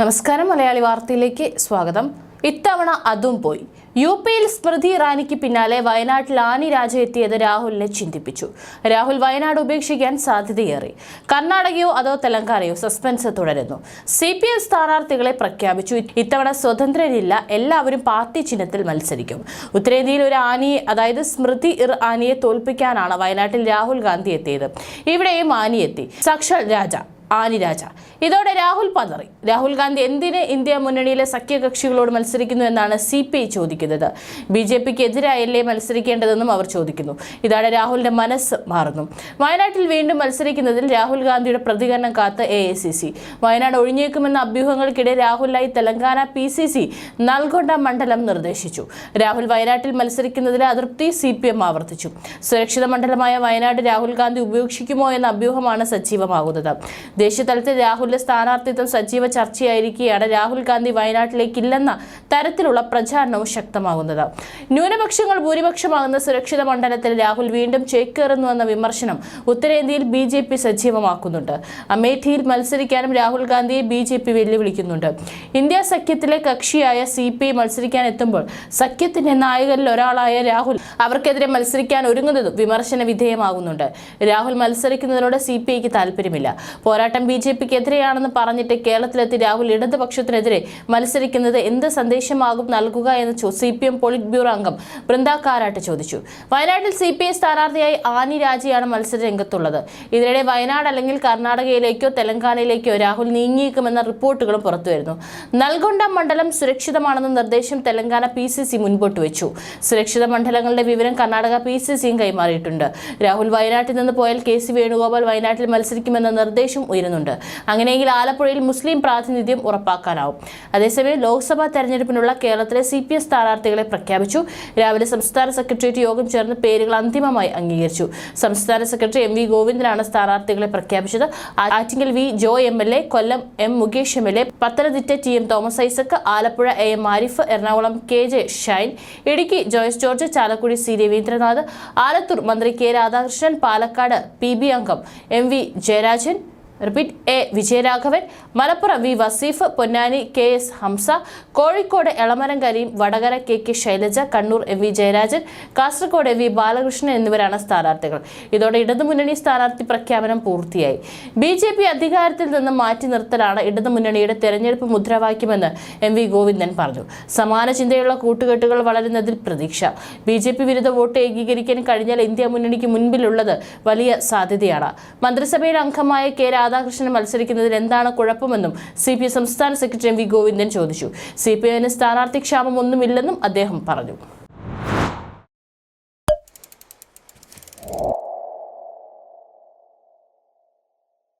നമസ്കാരം മലയാളി വാർത്തയിലേക്ക് സ്വാഗതം. ഇത്തവണ അതും പോയി. യു പിയിൽ സ്മൃതി ഇറാനിക്ക് പിന്നാലെ വയനാട്ടിൽ ആനി രാജ എത്തിയത് രാഹുലിനെ ചിന്തിപ്പിച്ചു. രാഹുൽ വയനാട് ഉപേക്ഷിക്കാൻ സാധ്യതയേറി. കർണാടകയോ അതോ തെലങ്കാനയോ സസ്പെൻസ് തുടരുന്നു. സി പി എം സ്ഥാനാർത്ഥികളെ പ്രഖ്യാപിച്ചു. ഇത്തവണ സ്വതന്ത്രരില്ല എല്ലാവരും പാർട്ടി ചിഹ്നത്തിൽ മത്സരിക്കും. ഉത്തരേന്ത്യയിൽ ഒരു ആനിയെ അതായത് സ്മൃതി ഇർ ആനിയെ തോൽപ്പിക്കാനാണ് വയനാട്ടിൽ രാഹുൽ ഗാന്ധി എത്തിയത്. ഇവിടെയും ആനി എത്തി സാക്ഷാൽ രാജ ആനി രാജ ഇതോടെ രാഹുൽ പതറി. രാഹുൽ ഗാന്ധി എന്തിന് ഇന്ത്യ മുന്നണിയിലെ സഖ്യകക്ഷികളോട് മത്സരിക്കുന്നു എന്നാണ് സി പി ഐ ചോദിക്കുന്നത്. ബി ജെ പിക്ക് എതിരായല്ലേ മത്സരിക്കേണ്ടതെന്നും അവർ ചോദിക്കുന്നു. ഇതോടെ രാഹുലിന്റെ മനസ്സ് മാറുന്നു. വയനാട്ടിൽ വീണ്ടും മത്സരിക്കുന്നതിൽ രാഹുൽ ഗാന്ധിയുടെ പ്രതികരണം കാത്ത് A I C C. Wayanad ഒഴിഞ്ഞേക്കുമെന്ന അഭ്യൂഹങ്ങൾക്കിടെ രാഹുലായി തെലങ്കാന പി സി സി നൽകൊണ്ട മണ്ഡലം നിർദ്ദേശിച്ചു. രാഹുൽ വയനാട്ടിൽ മത്സരിക്കുന്നതിലെ അതൃപ്തി സി പി എം ആവർത്തിച്ചു. സുരക്ഷിത മണ്ഡലമായ വയനാട് രാഹുൽ ഗാന്ധി ഉപേക്ഷിക്കുമോ എന്ന അഭ്യൂഹമാണ് സജീവമാകുന്നത്. ദേശീയ തലത്തിൽ രാഹുലിന്റെ സ്ഥാനാർത്ഥിത്വം സജീവ ചർച്ചയായിരിക്കുകയാണ്. രാഹുൽ ഗാന്ധി വയനാട്ടിലേക്കില്ലെന്ന തരത്തിലുള്ള പ്രചാരണവും ശക്തമാകുന്നത്. ന്യൂനപക്ഷങ്ങൾ ഭൂരിപക്ഷമാകുന്ന സുരക്ഷിത മണ്ഡലത്തിൽ രാഹുൽ വീണ്ടും ചേക്കേറുന്നുവെന്ന വിമർശനം ഉത്തരേന്ത്യയിൽ ബി ജെ പി സജീവമാക്കുന്നുണ്ട്. അമേഠിയിൽ മത്സരിക്കാനും രാഹുൽ ഗാന്ധിയെ ബി ജെ പി വെല്ലുവിളിക്കുന്നുണ്ട്. ഇന്ത്യ സഖ്യത്തിലെ കക്ഷിയായ സി പി ഐ മത്സരിക്കാൻ എത്തുമ്പോൾ സഖ്യത്തിന്റെ നായകരിൽ ഒരാളായ രാഹുൽ അവർക്കെതിരെ മത്സരിക്കാൻ ഒരുങ്ങുന്നതും വിമർശന വിധേയമാകുന്നുണ്ട് രാഹുൽ മത്സരിക്കുന്നതിനോട് സി പി ഐക്ക് താല്പര്യമില്ല പോരാട്ടം ബി ജെ പിക്ക് എതിരെയാണെന്ന് പറഞ്ഞിട്ട് കേരളത്തിലെത്തി രാഹുൽ ഇടതുപക്ഷത്തിനെതിരെ മത്സരിക്കുന്നത് എന്ത് സന്ദേശമാകും നൽകുക എന്ന് C P M polit bureau അംഗം ബൃന്ദ കാരാട്ട് ചോദിച്ചു. വയനാട്ടിൽ സി പി ഐ സ്ഥാനാർത്ഥിയായി ആനി രാജയാണ് മത്സര രംഗത്തുള്ളത് ഇതിനിടെ വയനാട് അല്ലെങ്കിൽ കർണാടകയിലേക്കോ തെലങ്കാനയിലേക്കോ രാഹുൽ നീങ്ങിയേക്കുമെന്ന റിപ്പോർട്ടുകളും പുറത്തുവരുന്നു. നൽഗൊണ്ട മണ്ഡലം സുരക്ഷിതമാണെന്ന നിർദ്ദേശം തെലങ്കാന പി സി സി മുൻപോട്ട് വെച്ചു. സുരക്ഷിത മണ്ഡലങ്ങളുടെ വിവരം കർണാടക പി സി സിയും കൈമാറിയിട്ടുണ്ട്. രാഹുൽ വയനാട്ടിൽ നിന്ന് പോയാൽ കെ സി വേണുഗോപാൽ വയനാട്ടിൽ മത്സരിക്കുമെന്ന നിർദ്ദേശം ഉയരുന്നുണ്ട്. അങ്ങനെയെങ്കിൽ ആലപ്പുഴയിൽ മുസ്ലിം പ്രാതിനിധ്യം ഉറപ്പാക്കാനാവും. അതേസമയം ലോക്സഭാ തെരഞ്ഞെടുപ്പിനുള്ള കേരളത്തിലെ സി പി എം സ്ഥാനാർത്ഥികളെ പ്രഖ്യാപിച്ചു. രാവിലെ സംസ്ഥാന സെക്രട്ടേറിയറ്റ് യോഗം ചേർന്ന് പേരുകൾ അന്തിമമായി അംഗീകരിച്ചു. സംസ്ഥാന സെക്രട്ടറി എം വി ഗോവിന്ദനാണ് സ്ഥാനാർത്ഥികളെ പ്രഖ്യാപിച്ചത്. Attingal V Joy M L A Kollam M Mukesh M L A Pathanamthitta T M Thomas Isaac Alappuzha A M Arif Ernakulam K J Shine Idukki Joyce George Chalakudy C Raveendranath Alathur മന്ത്രി K Radhakrishnan Palakkad P B അംഗം M V Jayarajan repeat A Vijayaraghavan Malappuram V Vaseef Ponnani K S Hamza Kozhikode Elamaram Kareem Vadakara K K Shailaja Kannur M V Jayarajan Kasaragod V Balakrishnan എന്നിവരാണ് സ്ഥാനാർത്ഥികൾ. ഇതോടെ ഇടതുമുന്നണി സ്ഥാനാർത്ഥി പ്രഖ്യാപനം പൂർത്തിയായി. B J P അധികാരത്തിൽ നിന്ന് മാറ്റി നിർത്തലാണ് ഇടതുമുന്നണിയുടെ തെരഞ്ഞെടുപ്പ് മുദ്രാവാക്യമെന്ന് എം വി ഗോവിന്ദൻ പറഞ്ഞു. സമാന ചിന്തയുള്ള കൂട്ടുകെട്ടുകൾ വളരുന്നതിൽ പ്രതീക്ഷ. ബി ജെ പി വിരുദ്ധ വോട്ട് ഏകീകരിക്കാൻ കഴിഞ്ഞാൽ ഇന്ത്യ മുന്നണിക്ക് മുൻപിലുള്ളത് വലിയ സാധ്യതയാണ്. മന്ത്രിസഭയിൽ അംഗമായ കെ രാധാകൃഷ്ണൻ മത്സരിക്കുന്നതിൽ എന്താണ് കുഴപ്പമെന്നും സി പി സംസ്ഥാന സെക്രട്ടറി എം വി ഗോവിന്ദൻ ചോദിച്ചു. സി പി ഐന് സ്ഥാനാർത്ഥി ക്ഷാമമൊന്നുമില്ലെന്നും അദ്ദേഹം പറഞ്ഞു.